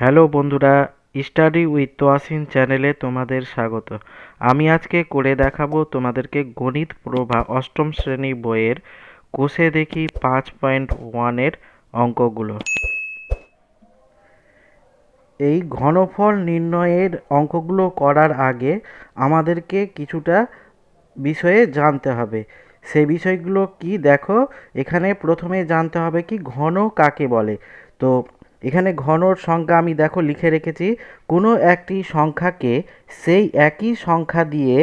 Hello বন্ধুরা, study with Toyasin চ্যানেলে তোমাদের স্বাগত। আমি আজকে করে দেখাবো তোমাদেরকে গণিত প্রভা অষ্টম শ্রেণি বইয়ের কোষে দেখি পাঁচ পয়েন্ট ওয়ানের অঙ্কগুলো। এই ঘনফল নির্ণয়ের অঙ্কগুলো করার আগে আমাদেরকে কিছুটা বিষয়ে জানতে হবে। সেই বিষয়গুলো কি দেখো? এখানে প্রথমে জানতে হবে কি ঘন কাকে বলে? তো এখানে ঘনর সংখ্যা আমি দেখো লিখে রেখেছি। কোনো একটি সংখ্যাকে সেই একই সংখ্যা দিয়ে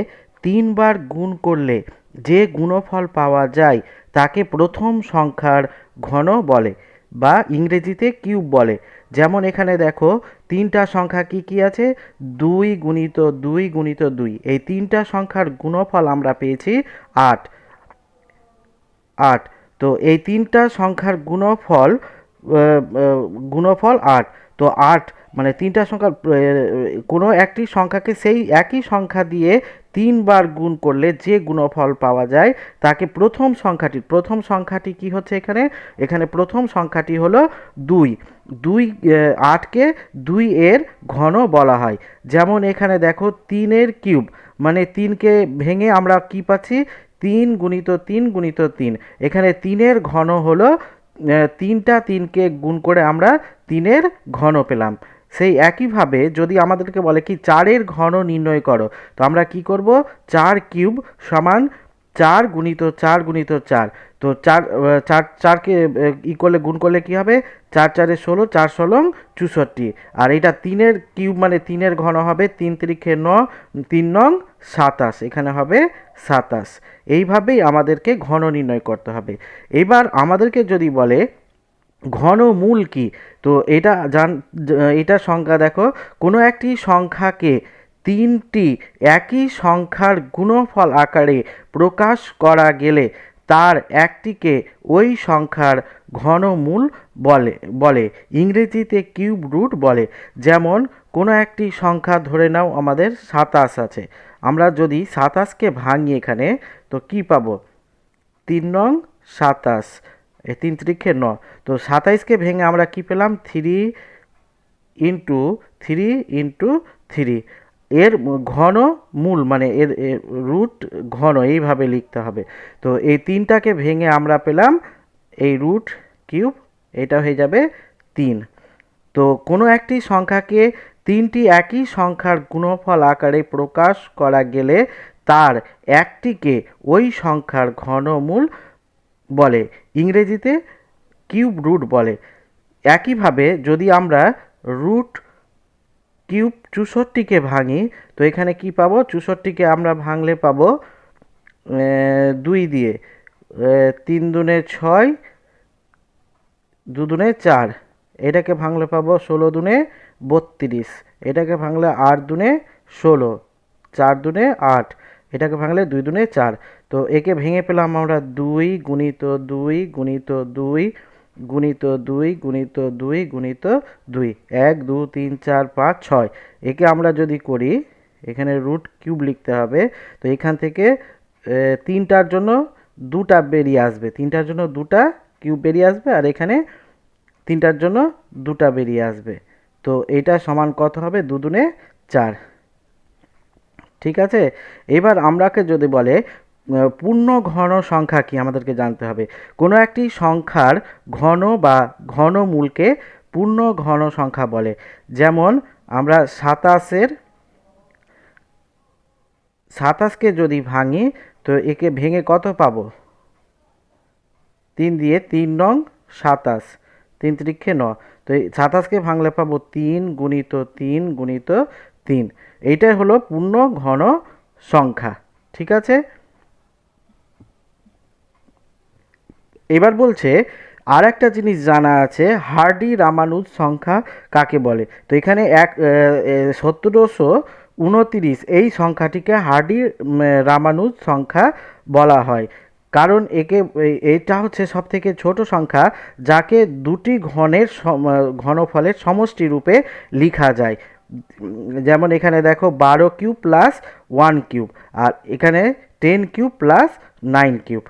তিনবার গুণ করলে যে গুণফল পাওয়া যায় তাকে প্রথম সংখ্যার ঘন বলে বা ইংরেজিতে কিউব বলে। যেমন এখানে দেখো, তিনটা সংখ্যা কি কি আছে? দুই গুণিত দুই গুণিত দুই। এই তিনটা সংখ্যার গুণফল আমরা পেয়েছি আট। আট। তো এই তিনটা সংখ্যার গুণফল গুণফল আট। তো আট মানে তিনটা সংখ্যা কোনো একটি সংখ্যাকে সেই একই সংখ্যা দিয়ে তিনবার গুণ করলে যে গুণফল পাওয়া যায়, তাকে প্রথম সংখ্যাটি প্রথম সংখ্যাটি কি হচ্ছে এখানে? এখানে প্রথম সংখ্যাটি হলো দুই। দুই আটকে দুই এর ঘন বলা হয়। যেমন এখানে দেখো তিনের কিউব মানে তিনকে ভেঙে আমরা কি পাচ্ছি? তিন গুণিত তিন গুণিত তিন। এখানে তিনের ঘন হলো তিনটা তিনকে গুণ করে আমরা তিনের ঘন পেলাম। সেই একইভাবে যদি আমাদেরকে বলে কি চারের ঘন নির্ণয় করো, তো আমরা কি করব? চার কিউব সমান চার গুণিত চার গুণিত চার। তো চার চার, চারকে ই করলে গুণ করলে কি হবে? চার, চারে ষোলো, চার, ষোলং, চৌষট্টি। আর এটা তিনের কিউব মানে তিনের ঘন হবে, তিন তিরিখে ন, তিন নং, সাতাশ। এখানে হবে সাতাশ। এইভাবেই আমাদেরকে ঘন নির্ণয় করতে হবে। এবার আমাদেরকে যদি বলে ঘনমূল কি? তো এটা জান এটা সংখ্যা দেখো, কোনো একটি সংখ্যাকে তিনটি একই সংখ্যার গুণফল আকারে প্রকাশ করা গেলে তার একটিকে ওই সংখ্যার ঘনমূল বলে বলে, ইংরেজিতে কিউব রুট বলে। যেমন, কোনো একটি সংখ্যা ধরে নাও, আমাদের সাতাশ আছে। আমরা যদি সাতাশকে ভাঙি এখানে, তো কি পাবো? তিন নং সাতাশ। তিন ত্রিখে ন। তো সাতাইশকে ভেঙে আমরা কি পেলাম? Three into three into three. এর ঘন মূল মানে এর রুট ঘন, এইভাবে লিখতে হবে। তো এই তিনটাকে ভেঙে আমরা পেলাম এই রুট কিউব এটা হয়ে যাবে তিন। তো কোনো একটি সংখ্যাকে তিনটি একই সংখ্যার গুণফল আকারে প্রকাশ করা গেলে তার একটিকে ওই সংখ্যার ঘনমূল বলে, ইংরেজিতে কিউব রুট বলে। একইভাবে যদি আমরা রুট কিউব চৌষট্টিকে ভাঙি, তো এখানে কি পাবো? চৌষট্টিকে আমরা ভাঙলে পাবো দুই দিয়ে তিন দুনে ছয়, দু দুনে চার। এটাকে ভাঙলে পাবো ষোলো দুনে বত্রিশ। এটাকে ভাঙলে আট দুনে ষোলো, চার দুনে আট। এটাকে ভাঙলে দুই দুনে চার। তো একে ভেঙে পেলাম আমরা দুই গুণিত দুই গুণিত দুই গুণিত দুই গুণিত দুই গুণিত দুই। এক, দু, তিন, চার, পাঁচ, ছয়। একে আমরা যদি করি, এখানে রুট কিউব লিখতে হবে, তো এখান থেকে তিনটার জন্য দুটা বেরিয়ে আসবে। তিনটার জন্য দুটা কিউব বেরিয়ে আসবে, আর এখানে তিনটার জন্য দুটা বেরিয়ে আসবে। তো এটা সমান কত হবে? দুদুনে চার। ঠিক আছে? এবার আমরাকে যদি বলে পূর্ণ ঘন সংখ্যা কি আমাদেরকে জানতে হবে? কোনো একটি সংখ্যার ঘন বা ঘনমূলকে পূর্ণ ঘন সংখ্যা বলে। যেমন, আমরা সাতাশের, সাতাশকে যদি ভাঙি, তো একে ভেঙে কত পাবো? তিন দিয়ে তিন নং সাতাশ। তিন ত্রিক্ষে ন। তো এই সাতাশকে ভাঙলে পাবো তিন গুণিত তিন গুণিত তিন। এইটাই হলো পূর্ণ ঘন সংখ্যা। ঠিক আছে? এবার বলছে আর একটা জিনিস জানা আছে, হার্ডি রামানুজ সংখ্যা কাকে বলে? তো এখানে এক সতেরোশো উনতিরিশ, এই সংখ্যাটিকে হার্ডি রামানুজ সংখ্যা বলা হয়। কারণ একে এটা হচ্ছে সব থেকে ছোট সংখ্যা, যাকে দুটি ঘনের ঘনফলের সমষ্টি রূপে লেখা যায়। যেমন এখানে দেখো, বারো কিউব প্লাস ওয়ান কিউব, আর এখানে ten cube plus nine cube.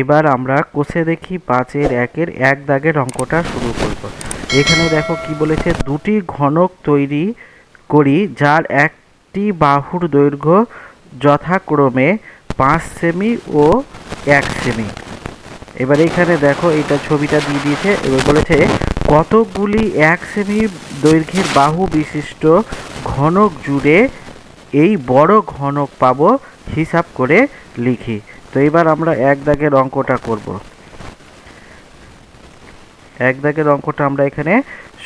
এবার আমরা কোষে দেখি পাঁচের একের এক দাগের অঙ্কটা শুরু করব। এখানে দেখো কি বলেছে, দুটি ঘনক তৈরি করি যার একটি বাহুর দৈর্ঘ্য যথাক্রমে পাঁচ সেমি ও এক সেমি। এবার এখানে দেখো এটা ছবিটা দিয়ে দিয়েছে, এবার বলেছে, কতগুলি এক সেমি দৈর্ঘ্যের বাহু বিশিষ্ট ঘনক জুড়ে এই বড় ঘনক পাবো হিসাব করে লিখি। তো এবার আমরা এক দাগের অঙ্কটা করব। এক দাগের অঙ্কটা আমরা এখানে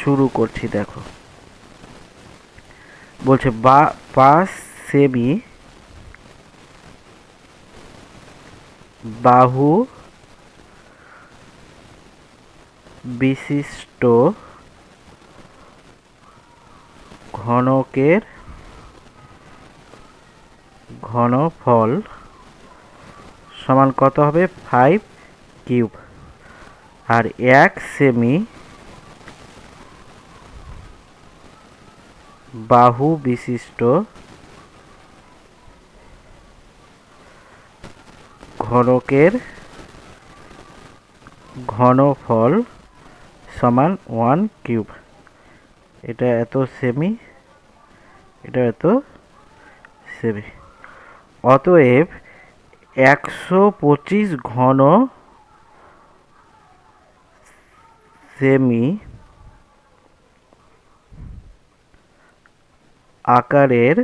শুরু করছি, দেখো। বলছে বা পাঁচ সেমি, বাহু, বিশিষ্ট ঘনকের ঘনফল সমান কত হবে? ফাইভ কিউব আর এক সেমি বাহু বিশিষ্ট ঘনকের ঘনফল সমান ওয়ান কিউব এটা এত সেমি এটা এত সেমি অতএব একশো পঁচিশ ঘন সেমি আকারের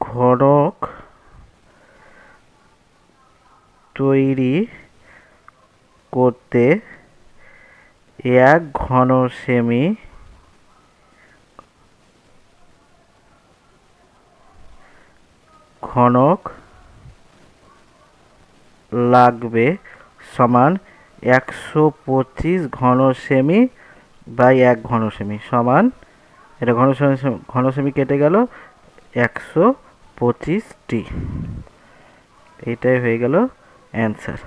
ঘনক তৈরি করতে এক ঘন সেমি ঘনক লাগবে সমান একশো পঁচিশ ঘন সেমি বাই এক ঘন সেমি সমান, এটা ঘন ঘন সেমি কেটে গেল একশো পঁচিশটি। এইটাই হয়ে গেল অ্যান্সার।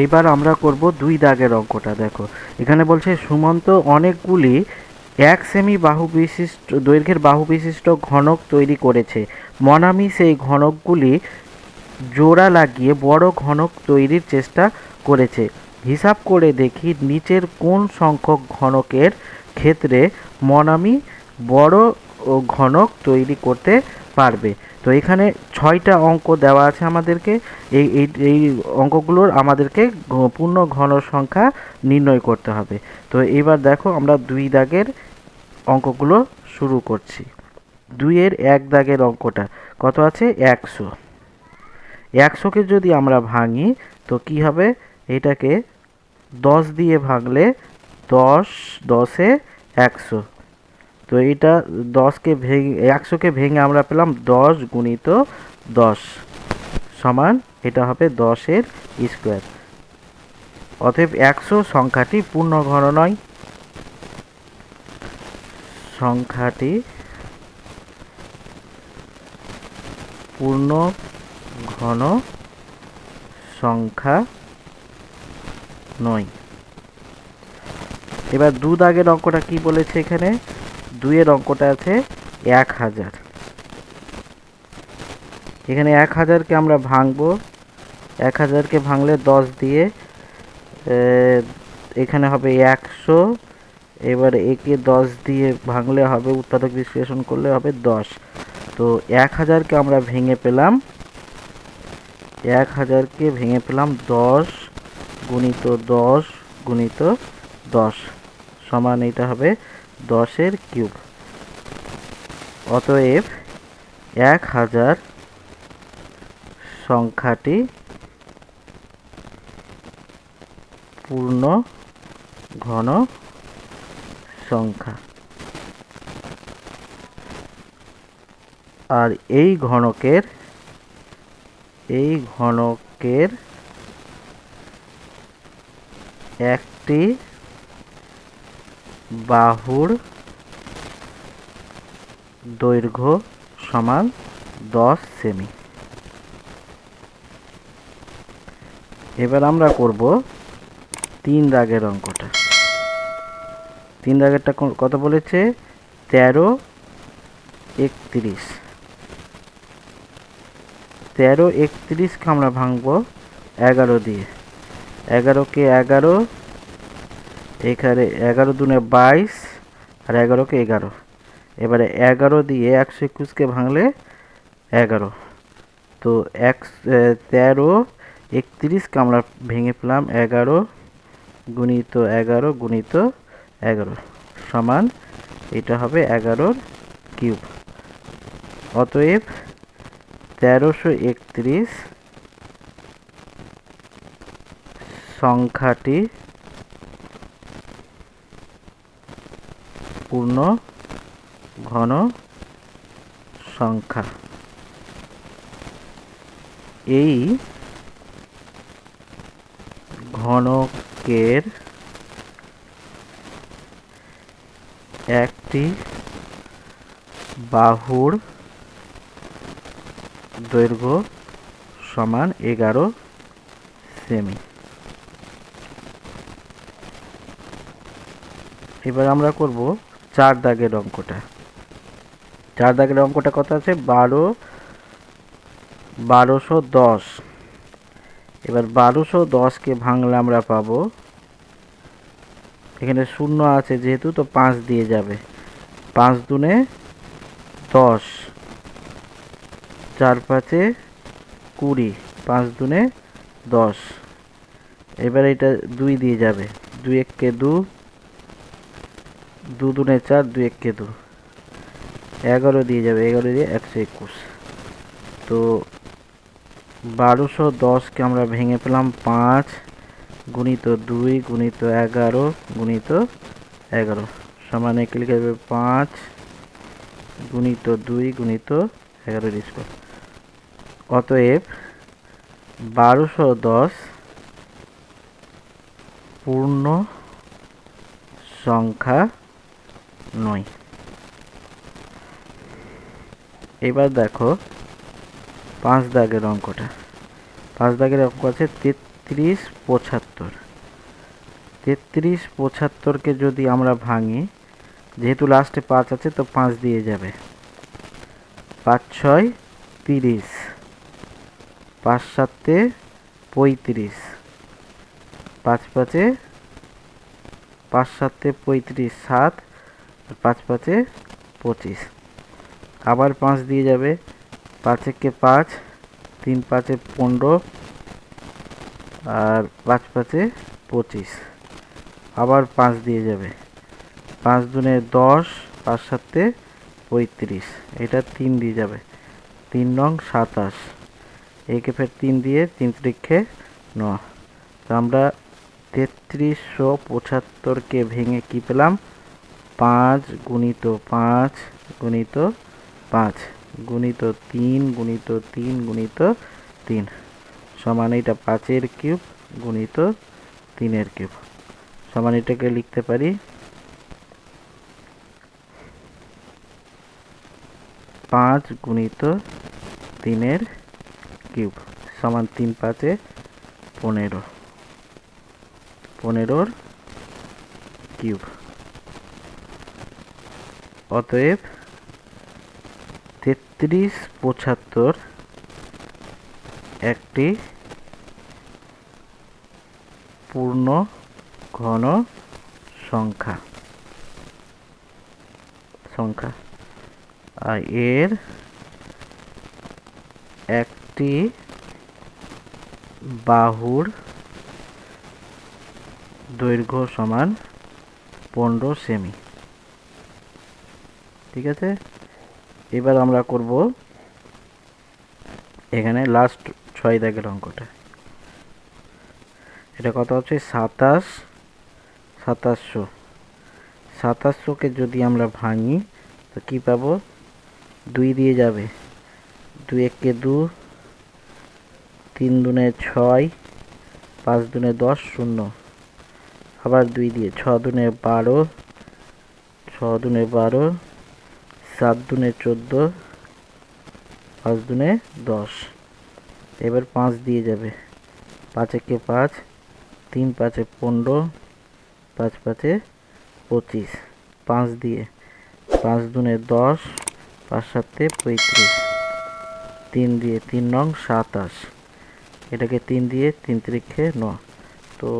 এইবার আমরা করব দুই দাগের অঙ্কটা, দেখো। এখানে বলছে সুমন্ত অনেকগুলি এক সেমি বাহু বিশিষ্ট, দৈর্ঘ্যের বাহু বিশিষ্ট ঘনক তৈরি করেছে। মনামি সেই ঘনকগুলি জোড়া লাগিয়ে বড় ঘনক তৈরির চেষ্টা করেছে। হিসাব করে দেখি নিচের কোন সংখ্যক ঘনকের ক্ষেত্রে মনামি বড় ঘনক তৈরি করতে পারবে। তো এখানে ছয়টা অঙ্ক দেওয়া আছে আমাদেরকে। এই এই অঙ্কগুলোর আমাদেরকে পূর্ণ ঘন সংখ্যা নির্ণয় করতে হবে। তো এবার দেখো আমরা দুই দাগের অঙ্কগুলো শুরু করছি। দুইয়ের এক দাগের অঙ্কটা কত আছে? একশো। একশোকে যদি আমরা ভাঙি, তো কি হবে? এটাকে দশ দিয়ে ভাঙলে দশ, দশে একশো। তো এটা দশকে ভেঙে, একশোকে ভেঙে আমরা পেলাম দশ গুণিত দশ সমান, এটা হবে দশের স্কোয়ার। অতএব একশো সংখ্যাটি পূর্ণ ঘন নয়। সংখ্যাটি পূর্ণ ঘন সংখ্যা নয়। এবার দু দাগের অঙ্কটা কি বলেছে এখানে? দুইয়ের অঙ্কটা আছে এক হাজার। এখানে এক হাজারকে আমরা ভাঙবো। এক হাজারকে ভাঙলে দশ দিয়ে এখানে হবে একশো। এবার একে দশ দিয়ে ভাঙলে হবে, উৎপাদক বিশ্লেষণ করলে হবে দশ। তো এক হাজারকে আমরা ভেঙে পেলাম। এক হাজারকে ভেঙে পেলাম দশ গুণিত দশ গুণিত দশ সমান এটা হবে দশের কিউব। অতএব এক হাজার সংখ্যাটি পূর্ণ ঘন সংখ্যা। আর এই ঘনকের এই ঘনকের একটি বাহুর দৈর্ঘ্য সমান দশ সেমি। এবার আমরা করব তিন দাগের অঙ্কটা। তিন দাগেরটা কত বলেছে? তেরো, একত্রিশ। তেরো, একত্রিশকে আমরা ভাঙবো এগারো দিয়ে। এগারোকে এগারো, এখানে এগারো দুনে বাইশ, আর এগারোকে এগারো। এবারে এগারো দিয়ে একশো একুশকে ভাঙলে এগারো। তো এক তেরো, একত্রিশকে আমরা ভেঙে পেলাম এগারো গুণিত এগারো গুণিত এগারো সমান এটা হবে এগারোর কিউব। অতএব তেরোশো একত্রিশ সংখ্যাটি পূর্ণ ঘন সংখ্যা। এই ঘনকের একটি বাহুর দৈর্ঘ্য সমান এগারো সেমি। এবার আমরা করব চার দাগের অঙ্কটা। চার দাগের অঙ্কটা কত আছে? বারো, বারোশো দশ। এবার বারোশো দশকে ভাঙলে আমরা পাবো এখানে শূন্য আছে যেহেতু, তো পাঁচ দিয়ে যাবে। পাঁচ দুনে দশ। চার পাঁচে কুড়ি। পাঁচ দুনে দশ। এবার এটা দুই দিয়ে যাবে। দুই এককে দু। দু দুনে চার, দুই এককে দু। এগারো দিয়ে যাবে। এগারো দিয়ে একশো একুশ। তো বারোশো দশকে আমরা ভেঙে পেলাম পাঁচ। গুণিত দুই, গুণিত এগারো গুণিত এগারো। সমান একে লিখে দেবে পাঁচ, গুণিত দুই, গুণিত এগারো স্কোয়ার। অতএব বারোশো দশ পূর্ণ সংখ্যা নয়। এবার দেখো পাঁচ দাগের অঙ্কটা। পাঁচ দাগের অঙ্ক আছে তেত্রিশ পঁচাত্তর। তেত্রিশ পঁচাত্তরকে যদি আমরা ভাঙি, যেহেতু লাস্টে পাঁচ আছে, তো পাঁচ দিয়ে যাবে। পাঁচ ছয় তিরিশ। পাঁচ সাতে পঁয়ত্রিশ। পাঁচ পাঁচে, পাঁচ সাতে পঁয়ত্রিশ, সাত, আর পাঁচ পাঁচে পঁচিশ। আবার পাঁচ দিয়ে যাবে। পাঁচ একে পাঁচ, তিন পাঁচে পনেরো আর পাঁচ পাঁচে পঁচিশ। আবার পাঁচ দিয়ে যাবে। পাঁচ দুনে দশ, পাঁচ সাতে পঁয়ত্রিশ। এটা তিন দিয়ে যাবে। তিন নং সাতাশ। একে ফের তিন দিয়ে তিন ত্রিক্ষে ন। তো আমরা তেত্রিশশো পঁচাত্তরকে ভেঙে কি পেলাম? পাঁচ গুণিত পাঁচ গুণিত পাঁচ। গুণিত তিন গুণিত তিন গুণিত তিন। সমান এটা পাঁচের কিউব গুণিত তিনের কিউব। সমান এটাকে লিখতে পারি পাঁচ গুণিত তিনের কিউব। সমান তিন পাঁচে পনেরো। পনেরোর কিউব। অতএব তেত্রিশ পঁচাত্তর একটি পূর্ণ ঘন সংখ্যা। সংখ্যা। আর এর একটি বাহুর দৈর্ঘ্য সমান পনেরো সেমি। ঠিক আছে? এবার আমরা করব এখানে লাস্ট ছয় দাগের অঙ্কটা। এটা কত হচ্ছে? সাতাশ, সাতাশশো। সাতাশশোকে যদি আমরা ভাঙি, তো কী পাবো? দুই দিয়ে যাবে। দুই একে দু, তিন দুনে ছয়, পাঁচ দুনে দশ, শূন্য। আবার দুই দিয়ে ছ দুনে বারো, ছ দুনে বারো, সাত দুনে চোদ্দ, পাঁচ দুনে দশ। এবার পাঁচ দিয়ে যাবে। পাঁচ একে পাঁচ? তিন পাঁচে পনেরো, পাঁচ পাঁচে পঁচিশ। পাঁচ দিয়ে পাঁচ দুনে দশ, পাঁচ সাতে পঁয়ত্রিশ। তিন দিয়ে তিন নং সাতাশ। এটাকে তিন দিয়ে তিন তিরিখে ন। তো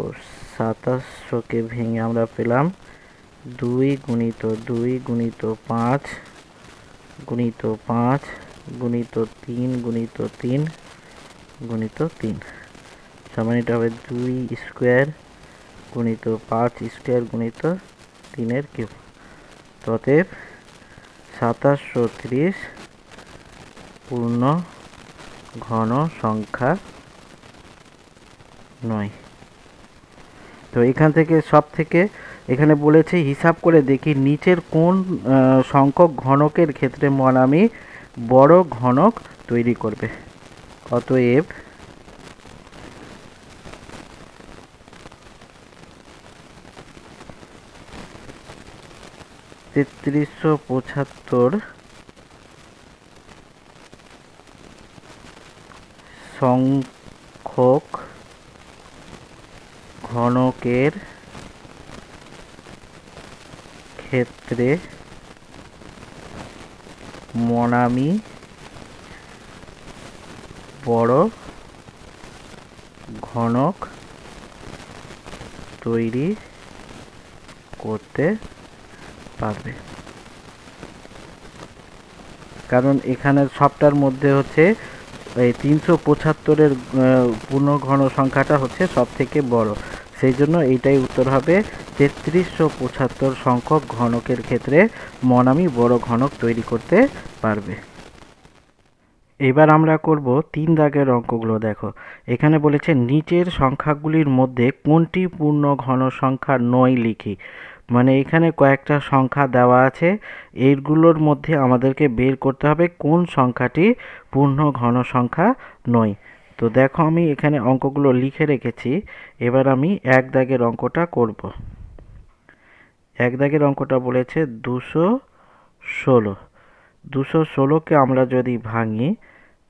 সাতাশশোকে ভেঙে আমরা পেলাম দুই গুণিত দুই গুণিত পাঁচ গুণিত পাঁচ, গুণিত তিন গুণিত তিন। গুণিত তিন। সমান এটা হবে দুই স্কোয়ার গুণিত পাঁচ স্কোয়ার গুণিত তিনের কিউব। ততএব সাতাশশো ত্রিশ পূর্ণ ঘন সংখ্যা নয়। তো এখান থেকে সব থেকে এখানে বলেছে, হিসাব করে দেখি নিচের কোন সংখ্যক ঘনকের ক্ষেত্রে মনামি বড় ঘনক তৈরি করবে। অতএব তেত্রিশশো পঁচাত্তর সংখ্যক ঘনকের ক্ষেত্রে মনামি বড় ঘনক তৈরি করতে পারবে। কারণ এখানে সবটার মধ্যে হচ্ছে এই তিনশো পঁচাত্তরের পূর্ণ ঘন সংখ্যাটা হচ্ছে সব থেকে বড়। সেই জন্য এইটাই উত্তর হবে তেত্রিশশো পঁচাত্তর সংখ্যক ঘনকের ক্ষেত্রে মনামি বড় ঘনক তৈরি করতে পারবে। এবার আমরা করব তিন দাগের অঙ্কগুলো, দেখো। এখানে বলেছে নিচের সংখ্যাগুলির মধ্যে কোনটি পূর্ণ ঘন সংখ্যা নয় লিখি। মানে এখানে কয়েকটা সংখ্যা দেওয়া আছে এইগুলোর মধ্যে আমাদেরকে বের করতে হবে কোন সংখ্যাটি পূর্ণ ঘন সংখ্যা নয়। তো দেখো আমি এখানে অঙ্কগুলো লিখে রেখেছি, এবার আমি এক দাগের অঙ্কটা করব। এক দাগের অঙ্কটা বলেছে দুশো ষোলো। দুশো ষোলোকে আমরা যদি ভাঙি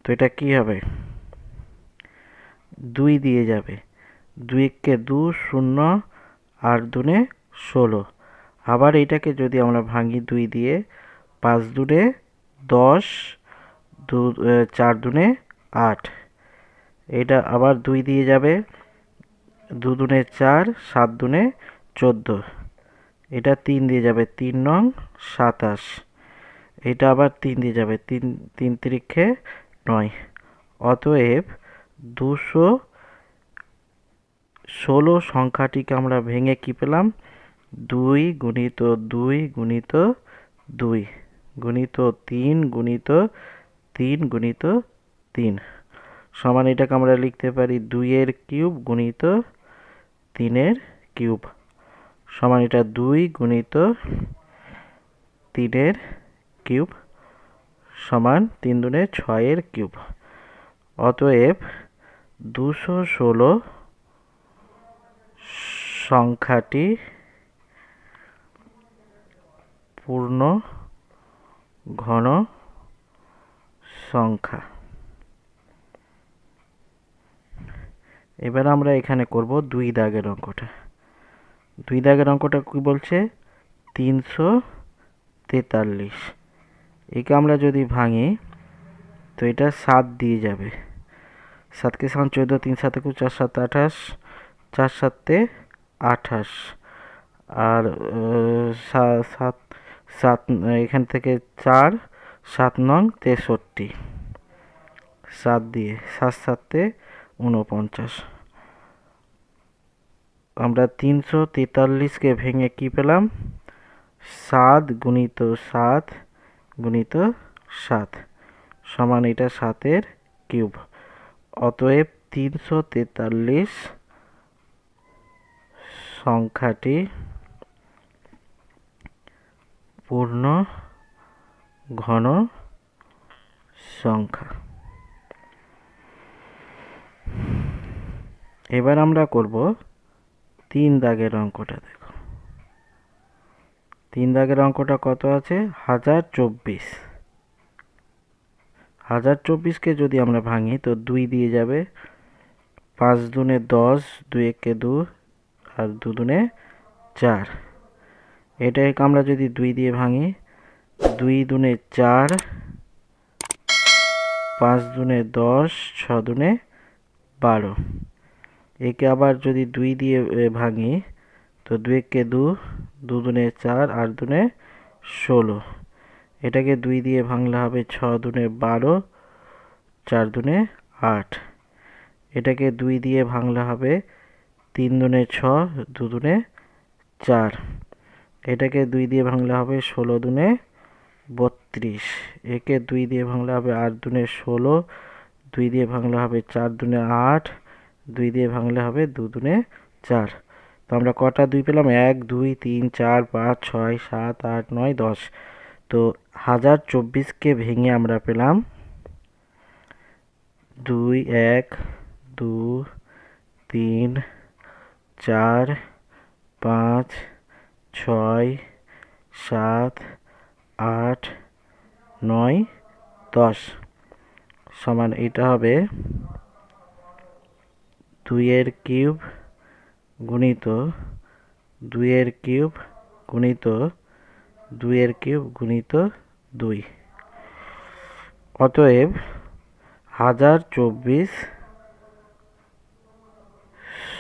তো এটা কি হবে? দুই দিয়ে যাবে। দুইকে দু, শূন্য আর দুনে ষোলো। আবার এটাকে যদি আমরা ভাঙি দুই দিয়ে, পাঁচ দুনে দশ, দু চার দুনে আট। এটা আবার দুই দিয়ে যাবে। দু দুনে চার, সাত দুনে চোদ্দ। এটা তিন দিয়ে যাবে তিন নং সাতাশ। এটা আবার তিন দিয়ে যাবে তিন তিন তিরিখে নয়। অতএব দুশো ষোলো সংখ্যাটিকে আমরা ভেঙে কি পেলাম? দুই গুণিত দুই গুণিত দুই গুণিত তিন গুণিত তিন গুণিত তিন। সমান এটাকে আমরা লিখতে পারি দুইয়ের কিউব গুণিত তিনের কিউব। সমান এটা দুই গুণিত তিনের কিউব সমান তিন দুনে ছয়ের কিউব। অতএব দুশো ষোলো সংখ্যাটি পূর্ণ ঘন সংখ্যা। এবার আমরা এখানে করব দুই দাগের অঙ্কটা। দুই দাগের অঙ্কটা কি বলছে? তিনশো তেতাল্লিশ। একে আমরা যদি ভাঙি, তো এটা সাত দিয়ে যাবে। সাতকে সাত চোদ্দ, তিন সাত একুশ চার সাত আঠাশ, চার সাতে আঠাশ। আর সাত সাত এখান থেকে চার, সাত নং তেষট্টি। সাত দিয়ে, সাত সাতে উনপঞ্চাশ আমরা তিনশো তেতাল্লিশকে ভেঙে কি পেলাম? সাত গুণিত সাত গুণিত সাত। সমান এটা সাতের কিউব। অতএব তিনশো তেতাল্লিশ সংখ্যাটি পূর্ণ ঘন সংখ্যা। এবার আমরা করব তিন দাগের অঙ্কটা দেখো তিন দাগের অঙ্কটা কত আছে? হাজার চব্বিশ। হাজার চব্বিশকে যদি আমরা ভাঙি, তো দুই দিয়ে যাবে। পাঁচ দুনে দশ, দুই একে দু, আর দু দুনে চার। এটাকে আমরা যদি দুই দিয়ে ভাঙি, দুই দুনে চার, পাঁচ দুনে দশ, ছ দুনে বারো। একে আবার যদি দুই দিয়ে ভাঙি তো দুই একে দু দু দুনে চার, আট দুনে ষোলো। এটাকে দুই দিয়ে ভাঙলে হবে ছ দুনে বারো, চার দুনে আট। এটাকে দুই দিয়ে ভাঙলে হবে তিন দুনে ছ, দু দুনে চার। এটাকে দুই দিয়ে ভাঙলে হবে ষোলো দুনে বত্রিশ। একে দুই দিয়ে ভাঙলে হবে আট দুনে ষোলো, দুই দিয়ে ভাঙলে হবে চার দুনে আট, দুই দিয়ে ভাঙলে হবে দু দুনে চার। তো আমরা কটা দুই পেলাম? এক, দুই, তিন, চার, পাঁচ, ছয়, সাত, আট, নয়, দশ। তো হাজার চব্বিশকে ভেঙে আমরা পেলাম। দুই, এক, দু, তিন, চার, পাঁচ, ছয়, সাত, আট, নয়, দশ। সমান এটা হবে দুইয়ের কিউব গুণিত দুইয়ের কিউব গুণিত দুইয়ের কিউব গুণিত দুই। অতএব হাজার চব্বিশ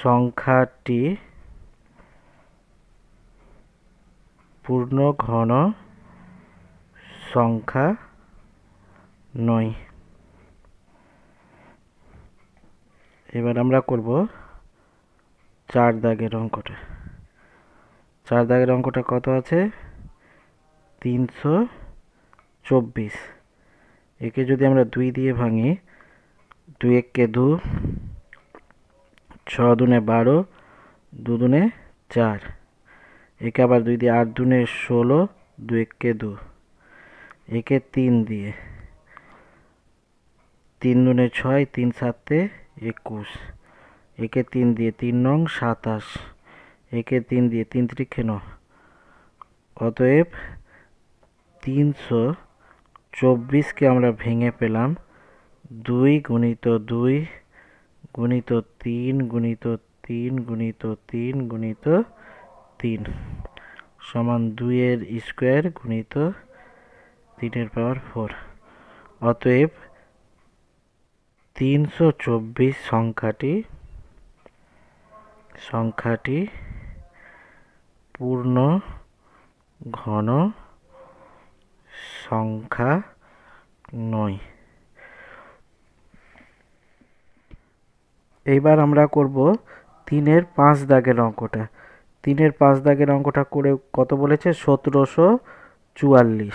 সংখ্যাটি পূর্ণ ঘন সংখ্যা নয়। এবার আমরা করব চার দাগের অঙ্কটা। চার দাগের অঙ্কটা কত আছে? তিনশো চব্বিশ। একে যদি আমরা দুই দিয়ে ভাঙি, দুই এককে দু, ছ দুনে বারো, দু দুনে চার। একে আবার দুই দিয়ে আট দুনে ষোলো, দু এককে দু। একে তিন দিয়ে তিন দুনে ছয়, তিন সাতে একুশ। একে তিন দিয়ে তিন নং সাতাশ, একে তিন দিয়ে তিন ত্রিখে ন অতএব তিনশো চব্বিশকে আমরা ভেঙে পেলাম। দুই গুণিত দুই গুণিত তিন গুণিত তিন গুণিত তিন গুণিত তিন সমান দুইয়ের স্কোয়ার গুণিত তিনের পাওয়ার ফোর। অতএব তিনশো চব্বিশ সংখ্যাটি সংখ্যাটি পূর্ণ ঘন সংখ্যা নয়। এইবার আমরা করব তিনের পাঁচ দাগের অঙ্কটা। তিনের পাঁচ দাগের অঙ্কটা করে কত বলেছে? সতেরোশো চুয়াল্লিশ।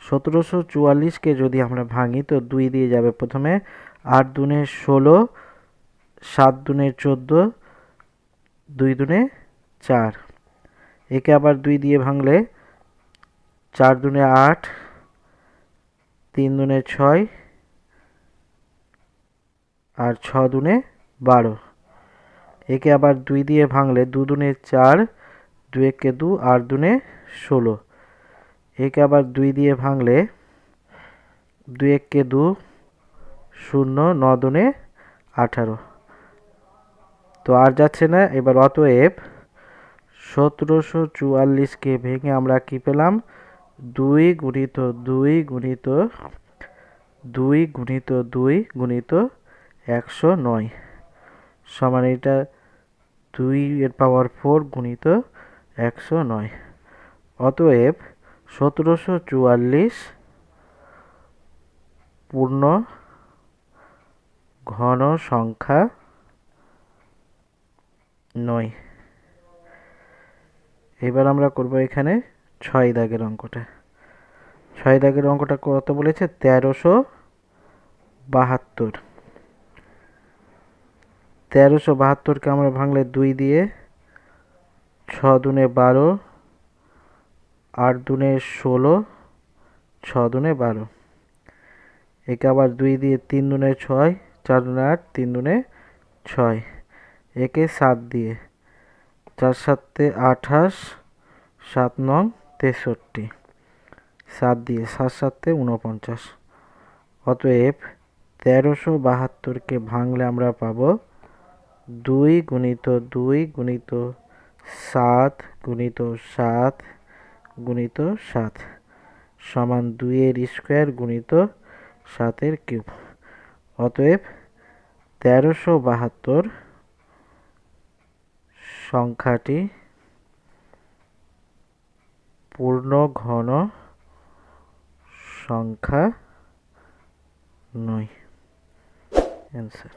সতেরোশো চুয়াল্লিশকে যদি আমরা ভাঙি, তো দুই দিয়ে যাবে প্রথমে আট দুনে ষোলো, সাত দুনে চোদ্দ দুই দুনে চার। একে আবার দুই দিয়ে ভাঙলে চার দুনে আট, তিন দুনে ছয় আর ছ দুনে বারো। একে আবার দুই দিয়ে ভাঙলে দু দুনে চার, দু একে দু আর দুনে ষোলো। একে আবার দুই দিয়ে ভাঙলে দুই একে দু, শূন্য, ন দুনে আঠারো। তো আর যাচ্ছে না, এবার অতএব সতেরোশো চুয়াল্লিশকে ভেঙে আমরা কি পেলাম? দুই গুণিত দুই গুণিত দুই গুণিত দুই গুণিত একশো নয়। সমান এটা দুই এর পাওয়ার ফোর গুণিত একশো নয়। অতএব সতেরোশো চুয়াল্লিশ পূর্ণ ঘন সংখ্যা নয়। এবার আমরা করব এখানে ছয় দাগের অঙ্কটা। ছয় দাগের অঙ্কটা কত বলেছে? তেরোশো বাহাত্তর। তেরোশো বাহাত্তরকে আমরা ভাঙলে দুই দিয়ে ছ দুনে বারো, আট দুনে ষোলো, ছ দুনে বারো। একে আবার দুই দিয়ে তিন দুনে ছয়, চার দুনে আট, তিন দুনে ছয়। একে সাত দিয়ে। চার সাতে আঠাশ, সাত নং তেষট্টি। সাত দিয়ে সাত সাতে উনপঞ্চাশ অতএব তেরোশো বাহাত্তরকে ভাঙলে আমরা পাবো দুই গুণিত দুই গুণিত সাত গুণিত সাত গুণিত সাত সমান দুইয়ের স্কোয়ার গুণিত সাতের কিউব। অতএব তেরোশো বাহাত্তর সংখ্যাটি পূর্ণ ঘন সংখ্যা নয়। অ্যান্সার